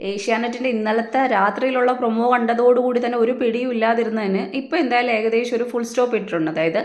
ഏഷ്യാനെറ്റിന്റെ ഇന്നലത്തെ രാത്രിയിലുള്ള പ്രൊമോ കണ്ടതോടുകൂടി തന്നെ ഒരു പിടിയും ഇല്ലാതിരുന്നതിന് ഇപ്പോൾ എന്തായാലും ഏകദേശം ഒരു ഫുൾ സ്റ്റോപ്പ് ഇട്ടിട്ടുണ്ട്. അതായത്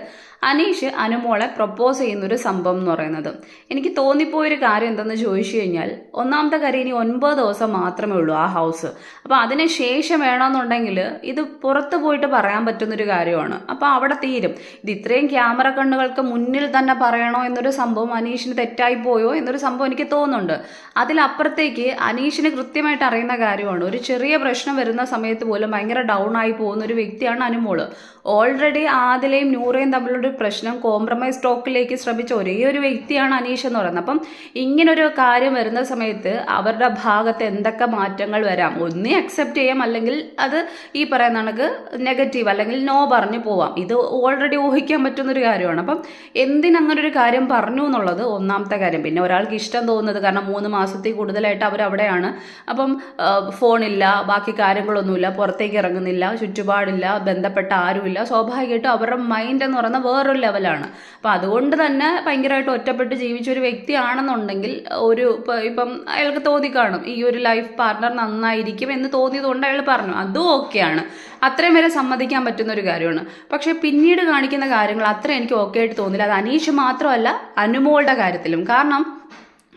അനീഷ് അനുമോളെ പ്രപ്പോസ് ചെയ്യുന്ന ഒരു സംഭവം എന്ന് പറയുന്നത്. എനിക്ക് തോന്നിപ്പോയൊരു കാര്യം എന്തെന്ന് ചോദിച്ചു കഴിഞ്ഞാൽ ഒന്നാമത്തെ കാര്യം ഇനി ഒൻപത് ദിവസം മാത്രമേ ഉള്ളൂ ആ ഹൗസ് അപ്പോൾ അതിന് ശേഷം വേണമെന്നുണ്ടെങ്കിൽ ഇത് പുറത്ത് പോയിട്ട് പറയാൻ പറ്റുന്നൊരു കാര്യമാണ്. അപ്പോൾ അവിടെ തീരും. ഇത് ഇത്രയും ക്യാമറ കണ്ണുകൾക്ക് മുന്നിൽ തന്നെ പറയണോ എന്നൊരു സംഭവം അനീഷിന് തെറ്റായി പോയോ എന്നൊരു സംഭവം എനിക്ക് തോന്നുന്നുണ്ട്. അതിലപ്പുറത്തേക്ക് അനീഷിന് കൃത്യമായിട്ട് അറിയുന്ന കാര്യമാണ്. ഒരു ചെറിയ പ്രശ്നം വരുന്ന സമയത്ത് പോലും ഭയങ്കര ഡൗൺ ആയി പോകുന്ന ഒരു വ്യക്തിയാണ് അനുമോൾ. ഓൾറെഡി ആദിലയും നൂറയും തമ്മിലൊരു പ്രശ്നം കോംപ്രമൈസ് ടോക്കിലേക്ക് ശ്രമിച്ച ഒരേ ഒരു വ്യക്തിയാണ് അനീഷ് എന്ന് പറയുന്നത്. അപ്പം ഇങ്ങനൊരു കാര്യം വരുന്ന സമയത്ത് അവരുടെ ഭാഗത്ത് എന്തൊക്കെ മാറ്റങ്ങൾ വരാം? ഒന്നേ അക്സെപ്റ്റ് ചെയ്യാം. അല്ലെങ്കിൽ അത് ഈ പറയുന്ന കണക്ക് നെഗറ്റീവ് അല്ലെങ്കിൽ നോ പറഞ്ഞു പോവാം. ഇത് ഓൾറെഡി ഊഹിക്കാൻ പറ്റുന്ന ഒരു കാര്യമാണ്. അപ്പം എന്തിനങ്ങനെ ഒരു കാര്യം പറഞ്ഞു എന്നുള്ളത് ഒന്നാമത്തെ കാര്യം. പിന്നെ ഒരാൾക്ക് ഇഷ്ടം തോന്നുന്നത് കാരണം മൂന്ന് മാസത്തിൽ കൂടുതലായിട്ട് അവർ അവിടെയാണ് അപ്പം ഫോണില്ല ബാക്കി കാര്യങ്ങളൊന്നുമില്ല പുറത്തേക്ക് ഇറങ്ങുന്നില്ല ചുറ്റുപാടില്ല ബന്ധപ്പെട്ട ആരുമില്ല. സ്വാഭാവികമായിട്ടും അവരുടെ മൈൻഡ് എന്ന് പറയുന്നത് വേറൊരു ലെവലാണ് അപ്പം അതുകൊണ്ട് തന്നെ ഭയങ്കരമായിട്ട് ഒറ്റപ്പെട്ട് ജീവിച്ച ഒരു വ്യക്തിയാണെന്നുണ്ടെങ്കിൽ ഒരു ഇപ്പം അയാൾക്ക് തോന്നി കാണും ഈ ഒരു ലൈഫ് പാർട്ണർ നന്നായിരിക്കും എന്ന് തോന്നിയതുകൊണ്ട് അയാൾ പറഞ്ഞു. അതും ഓക്കെയാണ് അത്രയും വരെ സമ്മതിക്കാൻ പറ്റുന്ന ഒരു കാര്യമാണ്. പക്ഷെ പിന്നീട് കാണിക്കുന്ന കാര്യങ്ങൾ അത്ര എനിക്ക് ഓക്കെ ആയിട്ട് തോന്നില്ല. അത് അനീഷ് മാത്രമല്ല അനുമോളുടെ കാര്യത്തിലും. കാരണം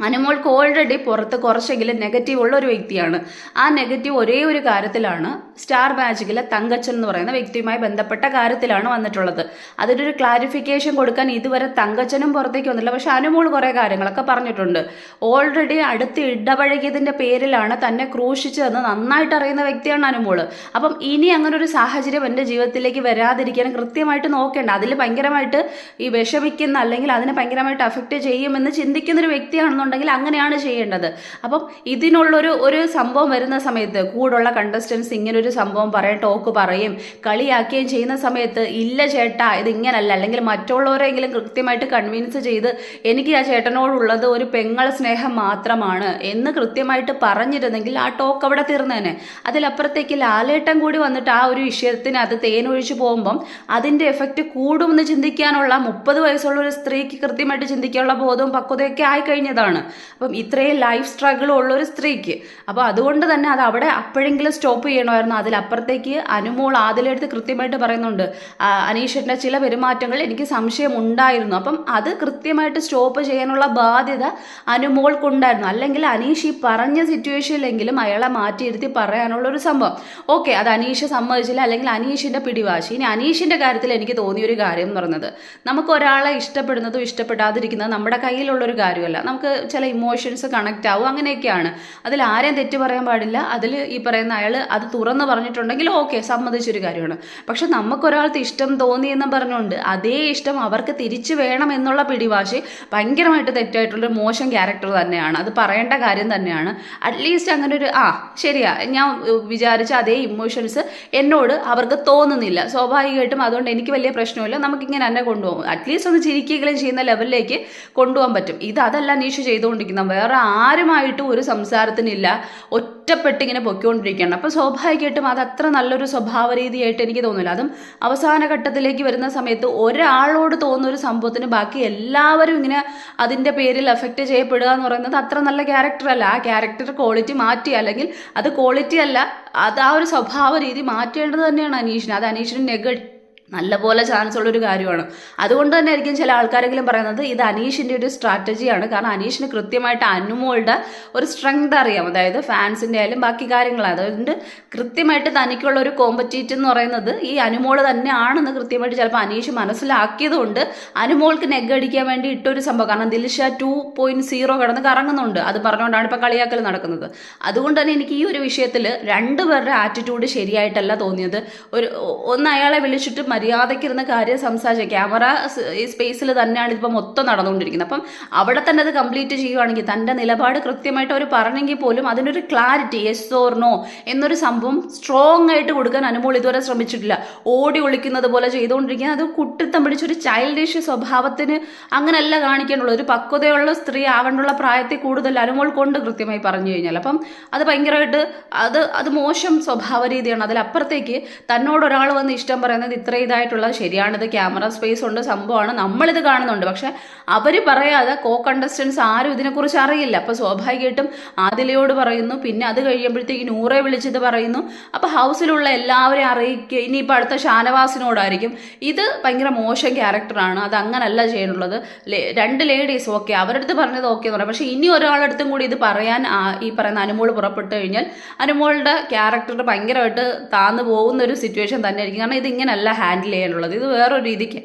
അനുമോൾക്ക് ഓൾറെഡി പുറത്ത് കുറച്ചെങ്കിലും നെഗറ്റീവ് ഉള്ള ഒരു വ്യക്തിയാണ്. ആ നെഗറ്റീവ് ഒരേ ഒരു കാര്യത്തിലാണ് സ്റ്റാർ മാജിക്കിലെ തങ്കച്ചൻ എന്ന് പറയുന്ന വ്യക്തിയുമായി ബന്ധപ്പെട്ട കാര്യത്തിലാണ് വന്നിട്ടുള്ളത്. അതിനൊരു ക്ലാരിഫിക്കേഷൻ കൊടുക്കാൻ ഇതുവരെ തങ്കച്ചനും പുറത്തേക്ക് വന്നില്ല. പക്ഷെ അനുമോൾ കുറേ കാര്യങ്ങളൊക്കെ പറഞ്ഞിട്ടുണ്ട്. ഓൾറെഡി അടുത്ത് ഇടപഴകിയതിന്റെ പേരിലാണ് തന്നെ ക്രൂശിച്ചതെന്ന് നന്നായിട്ട് അറിയുന്ന വ്യക്തിയാണ് അനുമോൾ അപ്പം ഇനി അങ്ങനെ ഒരു സാഹചര്യം എന്റെ ജീവിതത്തിലേക്ക് വരാതിരിക്കാൻ കൃത്യമായിട്ട് നോക്കേണ്ട. അതിൽ ഭയങ്കരമായിട്ട് ഈ വിഷമിക്കുന്ന അല്ലെങ്കിൽ അതിനെ ഭയങ്കരമായിട്ട് അഫക്റ്റ് ചെയ്യുമെന്ന് ചിന്തിക്കുന്ന ഒരു വ്യക്തിയാണെന്നുണ്ടെങ്കിൽ അങ്ങനെയാണ് ചെയ്യേണ്ടത്. അപ്പം ഇതിനുള്ളൊരു ഒരു സംഭവം വരുന്ന സമയത്ത് കൂടുള്ള കണ്ടസ്റ്റൻസ് ഇങ്ങനെ ഒരു സംഭവം പറയും ടോക്ക് പറയും കളിയാക്കുകയും ചെയ്യുന്ന സമയത്ത് ഇല്ല ചേട്ടാ ഇത് ഇങ്ങനല്ല അല്ലെങ്കിൽ മറ്റുള്ളവരെങ്കിലും കൃത്യമായിട്ട് കൺവിൻസ് ചെയ്ത് എനിക്ക് ആ ചേട്ടനോടുള്ളത് ഒരു പെങ്ങൾ സ്നേഹം മാത്രമാണ് എന്ന് കൃത്യമായിട്ട് പറഞ്ഞിരുന്നെങ്കിൽ ആ ടോക്ക് അവിടെ തീർന്നേനെ. അതിലപ്പുറത്തേക്ക് ലാലേട്ടൻ കൂടി വന്നിട്ട് ആ ഒരു വിഷയത്തിന് അത് തേനൊഴിച്ചു പോകുമ്പം അതിന്റെ എഫക്റ്റ് കൂടുമെന്ന് ചിന്തിക്കാനുള്ള മുപ്പത് വയസ്സുള്ള ഒരു സ്ത്രീക്ക് കൃത്യമായിട്ട് ചിന്തിക്കാനുള്ള ബോധവും പക്വതയൊക്കെ ആയി കഴിഞ്ഞതാണ് അപ്പം ഇത്രയും ലൈഫ് സ്ട്രഗിൾ ഉള്ള ഒരു സ്ത്രീക്ക്. അപ്പോൾ അതുകൊണ്ട് തന്നെ അത് അവിടെ അപ്പോഴെങ്കിലും സ്റ്റോപ്പ് ചെയ്യണമായിരുന്നു. അതിലപ്പുറത്തേക്ക് അനുമോൾ ആദിലെടുത്ത് കൃത്യമായിട്ട് പറയുന്നുണ്ട്. അനീഷിന്റെ ചില പെരുമാറ്റങ്ങൾ എനിക്ക് സംശയം ഉണ്ടായിരുന്നു അപ്പം അത് കൃത്യമായിട്ട് സ്റ്റോപ്പ് ചെയ്യാനുള്ള ബാധ്യത അനുമോൾക്കുണ്ടായിരുന്നു അല്ലെങ്കിൽ അനീഷ് ഈ പറഞ്ഞ സിറ്റുവേഷനിലെങ്കിലും അയാളെ മാറ്റിയിരുത്തി പറയാനുള്ള ഒരു സംഭവം. ഓക്കെ അത് അനീഷ് സമ്മതിച്ചില്ല. അല്ലെങ്കിൽ അനീഷിന്റെ പിടിവാശി. ഇനി അനീഷിന്റെ കാര്യത്തിൽ എനിക്ക് തോന്നിയൊരു കാര്യം എന്ന് പറയുന്നത് നമുക്ക് ഒരാളെ ഇഷ്ടപ്പെടുന്നതും ഇഷ്ടപ്പെടാതിരിക്കുന്നതും നമ്മുടെ കയ്യിലുള്ളൊരു കാര്യമല്ല. നമുക്ക് ചില ഇമോഷൻസ് കണക്റ്റ് ആവും. അങ്ങനെയൊക്കെയാണ്. അതിൽ ആരെയും തെറ്റ് പറയാൻ പാടില്ല. അതിൽ ഈ പറയുന്ന അയാൾ അത് തുറന്ന് പറഞ്ഞിട്ടുണ്ടെങ്കിൽ ഓക്കെ സമ്മതിച്ചൊരു കാര്യമാണ്. പക്ഷെ നമുക്കൊരാൾക്ക് ഇഷ്ടം തോന്നി എന്ന് പറഞ്ഞുകൊണ്ട് അതേ ഇഷ്ടം അവർക്ക് തിരിച്ചു വേണം എന്നുള്ള പിടിവാശി ഭയങ്കരമായിട്ട് തെറ്റായിട്ടുള്ള മോശം ക്യാരക്ടർ തന്നെയാണ്. അത് പറയേണ്ട കാര്യം തന്നെയാണ്. അറ്റ്ലീസ്റ്റ് അങ്ങനെ ഒരു ആ ശരിയാ. ഞാൻ വിചാരിച്ച അതേ ഇമോഷൻസ് എന്നോട് അവർക്ക് തോന്നുന്നില്ല. സ്വാഭാവികമായിട്ടും അതുകൊണ്ട് എനിക്ക് വലിയ പ്രശ്നമില്ല. നമുക്കിങ്ങനെ തന്നെ കൊണ്ടുപോകും. അറ്റ്ലീസ്റ്റ് ഒന്ന് ചിരിക്കുകയും ചെയ്യുന്ന ലെവലിലേക്ക് കൊണ്ടുപോകാൻ പറ്റും. ഇത് അതല്ല നീഷ് ചെയ്തുകൊണ്ടിരിക്കുന്നത് വേറെ ആരുമായിട്ടും ഒരു സംസാരത്തിനില്ല. ഒറ്റപ്പെട്ട് ഇങ്ങനെ പൊയ്ക്കൊണ്ടിരിക്കുകയാണ്. അപ്പോൾ സ്വാഭാവികമായിട്ടും അത് അത്ര നല്ലൊരു സ്വഭാവ രീതിയായിട്ട് എനിക്ക് തോന്നില്ല അതും അവസാന ഘട്ടത്തിലേക്ക് വരുന്ന സമയത്ത് ഒരാളോട് തോന്നുന്ന ഒരു സംഭവത്തിന് ബാക്കി എല്ലാവരും ഇങ്ങനെ അതിന്റെ പേരിൽ എഫക്റ്റ് ചെയ്യപ്പെടുക എന്ന് പറയുന്നത് അത്ര നല്ല ക്യാരക്ടർ അല്ല. ആ ക്യാരക്ടർ ക്വാളിറ്റി മാറ്റി അല്ലെങ്കിൽ അത് ക്വാളിറ്റി അല്ല. അത് ആ ഒരു സ്വഭാവ രീതി മാറ്റേണ്ടത് തന്നെയാണ് അനീഷിന്. അത് അനീഷിന് നെഗ നല്ലപോലെ ചാൻസ് ഉള്ളൊരു കാര്യമാണ്. അതുകൊണ്ട് തന്നെ ആയിരിക്കും ചില ആൾക്കാരെങ്കിലും പറയുന്നത് ഇത് അനീഷിന്റെ ഒരു സ്ട്രാറ്റജിയാണ് കാരണം അനീഷിന് കൃത്യമായിട്ട് അനുമോളുടെ ഒരു സ്ട്രെങ്ത് അറിയാം. അതായത് ഫാൻസിന്റെ ആയാലും ബാക്കി കാര്യങ്ങൾ അതുകൊണ്ട് കൃത്യമായിട്ട് തനിക്കുള്ള ഒരു കോമ്പറ്റീറ്റ് എന്ന് പറയുന്നത് ഈ അനുമോൾ തന്നെയാണെന്ന് കൃത്യമായിട്ട് ചിലപ്പോൾ അനീഷ് മനസ്സിലാക്കിയതുകൊണ്ട് അനുമോൾക്ക് നെഗ് അടിക്കാൻ വേണ്ടി ഇട്ടൊരു സംഭവം. കാരണം ദിൽഷ ടു പോയിന്റ് സീറോ കിടന്ന് കറങ്ങുന്നുണ്ട്. അത് പറഞ്ഞുകൊണ്ടാണ് ഇപ്പോൾ കളിയാക്കൽ നടക്കുന്നത്. അതുകൊണ്ട് തന്നെ എനിക്ക് ഈ ഒരു വിഷയത്തിൽ രണ്ടുപേരുടെ ആറ്റിറ്റ്യൂഡ് ശരിയായിട്ടല്ല തോന്നിയത്. ഒരു ഒന്ന് അയാളെ വിളിച്ചിട്ട് മര്യാദയ്ക്ക് ഇരുന്ന കാര്യം സംസാരിച്ച ക്യാമറ സ്പേസിൽ തന്നെയാണ് ഇതിപ്പോൾ മൊത്തം നടന്നുകൊണ്ടിരിക്കുന്നത്. അപ്പം അവിടെ തന്നെ അത് കംപ്ലീറ്റ് ചെയ്യുവാണെങ്കിൽ തന്റെ നിലപാട് കൃത്യമായിട്ട് അവർ പറഞ്ഞെങ്കിൽ പോലും അതിനൊരു ക്ലാരിറ്റി യെസ് ഓർ നോ എന്നൊരു സംഭവം സ്ട്രോങ് ആയിട്ട് കൊടുക്കാൻ അനുമോൾ ഇതുവരെ ശ്രമിച്ചിട്ടില്ല. ഓടി ഒളിക്കുന്നത് പോലെ ചെയ്തുകൊണ്ടിരിക്കുന്നത്. അത് കുട്ടിത്തം പിടിച്ചൊരു ചൈൽഡിഷ് സ്വഭാവത്തിന് അങ്ങനെയല്ല കാണിക്കാനുള്ളൂ ഒരു പക്വതയുള്ള സ്ത്രീ ആവേണ്ടുള്ള പ്രായത്തിൽ കൂടുതൽ അനുമോൾ കൊണ്ട് കൃത്യമായി പറഞ്ഞു കഴിഞ്ഞാൽ. അപ്പം അത് ഭയങ്കരമായിട്ട് അത് അത് മോശം സ്വഭാവ രീതിയാണ്. അതിലപ്പുറത്തേക്ക് തന്നോട് ഒരാൾ വന്ന് ഇഷ്ടം പറയുന്നത് ഇത്രയും ചെയ്തായിട്ടുള്ളത് ശരിയാണിത് ക്യാമറ സ്പേസ് ഉണ്ട് സംഭവമാണ്. നമ്മളിത് കാണുന്നുണ്ട്. പക്ഷെ അവർ പറയാതെ കോ കണ്ടസ്റ്റൻസ് ആരും ഇതിനെക്കുറിച്ച് അറിയില്ല. അപ്പോൾ സ്വാഭാവികമായിട്ടും ആദിലയോട് പറയുന്നു. പിന്നെ അത് കഴിയുമ്പോഴത്തേക്ക് നൂറെ വിളിച്ചത് പറയുന്നു. അപ്പോൾ ഹൗസിലുള്ള എല്ലാവരെയും അറിയിക്കുക ഇനിയിപ്പോൾ അടുത്ത ഷാനവാസിനോടായിരിക്കും. ഇത് ഭയങ്കര മോശം ക്യാരക്ടറാണ്. അത് അങ്ങനല്ല ചെയ്യാനുള്ളത് രണ്ട് ലേഡീസ് ഓക്കെ. അവരുടെ അടുത്ത് പറഞ്ഞത് ഓക്കെ എന്ന് പറയാം. പക്ഷേ ഇനി ഒരാളടുത്തും കൂടി ഇത് പറയാൻ ഈ പറയുന്ന അനുമോൾ പുറപ്പെട്ടു കഴിഞ്ഞാൽ അനുമോളുടെ ക്യാരക്ടർ ഭയങ്കരമായിട്ട് താന്നു പോകുന്ന ഒരു സിറ്റുവേഷൻ തന്നെയായിരിക്കും. കാരണം ഇത് ഇങ്ങനെയല്ല ഹാൻഡിൽ ചെയ്യാനുള്ളത്. ഇത് വേറൊരു രീതിക്ക്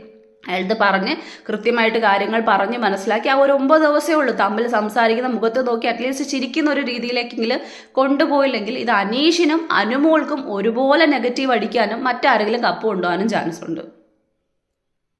അയാളത് പറഞ്ഞ് കൃത്യമായിട്ട് കാര്യങ്ങൾ പറഞ്ഞ് മനസ്സിലാക്കി. ആ ഒരു ഒമ്പത് ദിവസമേ ഉള്ളൂ തമ്മിൽ സംസാരിക്കുന്ന മുഖത്ത് നോക്കി അറ്റ്ലീസ്റ്റ് ചിരിക്കുന്ന ഒരു രീതിയിലേക്കെങ്കിലും കൊണ്ടുപോയില്ലെങ്കിൽ ഇത് അനീഷിനും അനുമോൾക്കും ഒരുപോലെ നെഗറ്റീവ് അടിക്കാനും മറ്റാരെങ്കിലും കപ്പ് കൊണ്ടുപോകാനും ചാൻസ് ഉണ്ട്.